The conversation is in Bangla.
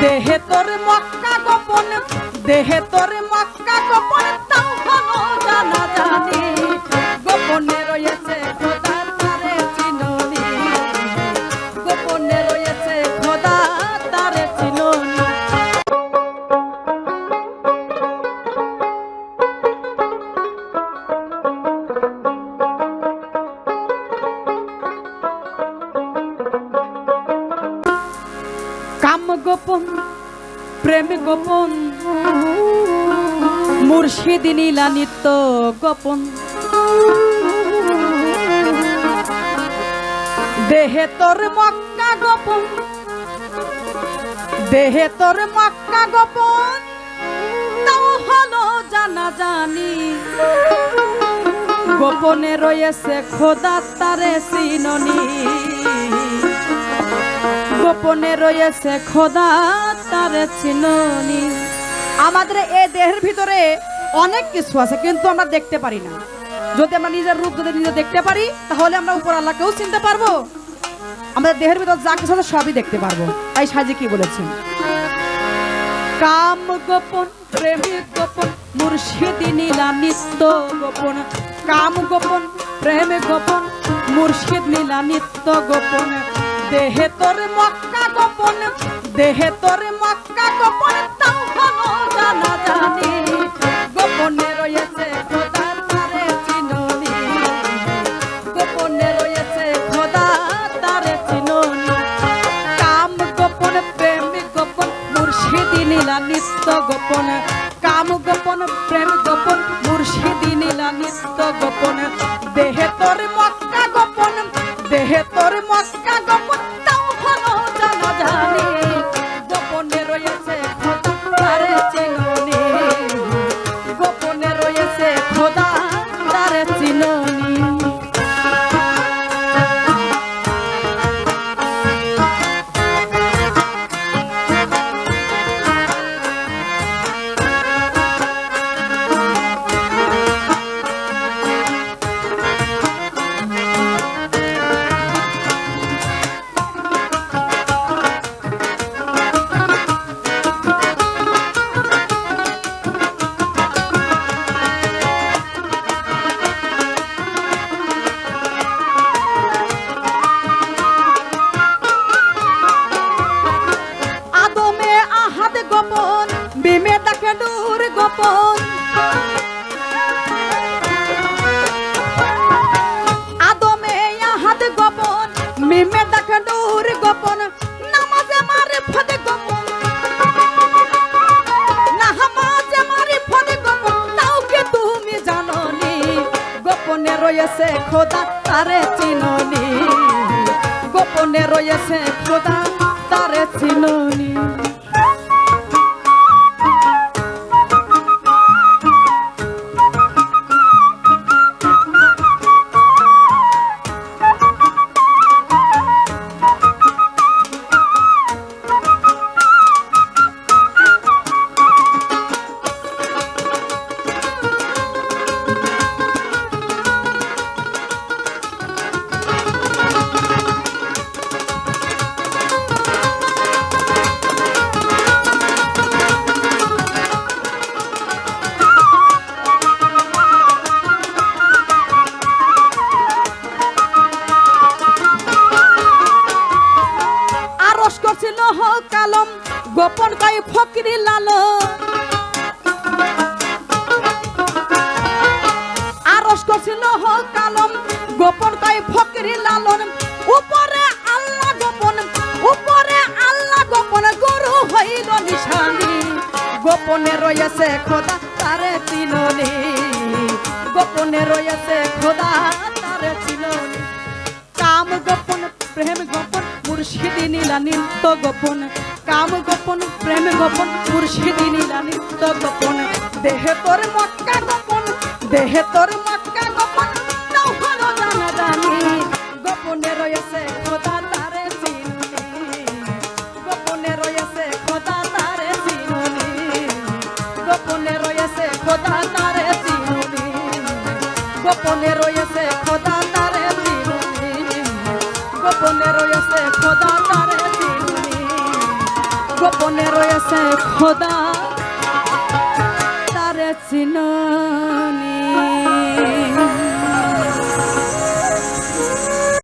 দেহে তোর মক্কা গোপন দেহে তোর মক্কা গোপন কাম গোপন, প্রেম গোপন, মুর্শিদ নীলা নিত্য গোপন। দেহে তোর মক্কা গোপন, দেহে তোর মক্কা গোপন, তাও হলো জানা জানি গোপনে রয়েছে খোদা, তারে সিননি গোপনে রয়েছে খোদা তার চিননি। আমাদের এই দেহের ভিতরে অনেক কিছু আছে, কিন্তু আমরা দেখতে পারি না। যদি আমরা নিজের রূপ যদি নিজে দেখতে পারি, তাহলে আমরা উপর আল্লাহকেও চিনতে পারব। আমাদের দেহের ভিতর যা কিছু আছে সবই দেখতে পারব। তাই সাজি কি বলেছেন? কাম গোপন প্রেমিক গোপন, মুর্শিদি নীলা নিত্য গোপন। কাম গোপন, প্রেম গোপন, মুর্শিদ নীলা নিত্য গোপন। দেহে তোর মক্কা গোপন, দেহে তোর মক্কা গোপন, তাও ভালো জানা জানি। গোপনে রয়েছে খোদা তারে চিননি। গোপনে রয়েছে খোদা তারে চিননি। কাম গোপন, প্রেম গোপন, মুর্শিদি নীলা নিত্য গোপন। কাম গোপন, প্রেম গোপন, মুর্শিদি নীলা নিত্য গোপন। দেহে তোর মক্কা গোপন, দেহে তোর মক্কা আহাদ গোপন, বিমে তাকে নূর গোপন। আদমে আহাদ গোপন মিমে তাকে নূর গোপন। ফদে গোপন। তুমি গোপনে রয়েছে খোদা, তারে চিননি। গোপনে রয়েছে খোদা, তারে চিননি। গোপন গাই ফকিরি লাল। আরস করছিল হ কালম, গোপন গাই ফকিরি লালন। উপরে আল্লাহ গোপন, উপরে আল্লাহ গোপন, গরু হইল নিশানি। গোপনে রয়েছে খোদা তারে চিননি। গোপনে রয়েছে খোদা তারে চিননি। কাম গোপন, প্রেম গোপন, মুর্শিদি নীলা নিত্য গোপন। কাম গোপন, প্রেম গোপন মুর্শিদি নীলা নিত্য গোপন। দেহে তোর মক্কা গোপন, দেহে তোর মক্কা গোপন। ভালো জানা জানি, গোপনে রয়েছে খোদা তারে চিনি। গোপনে রয়েছে খোদা তারে গোপনে রয়েছে খোদা তারে গোপনে রয়েছে খোদা তারে গোপনে রয়েছে খোদা গোপনে রয়েছে খোদা তারে চিননি।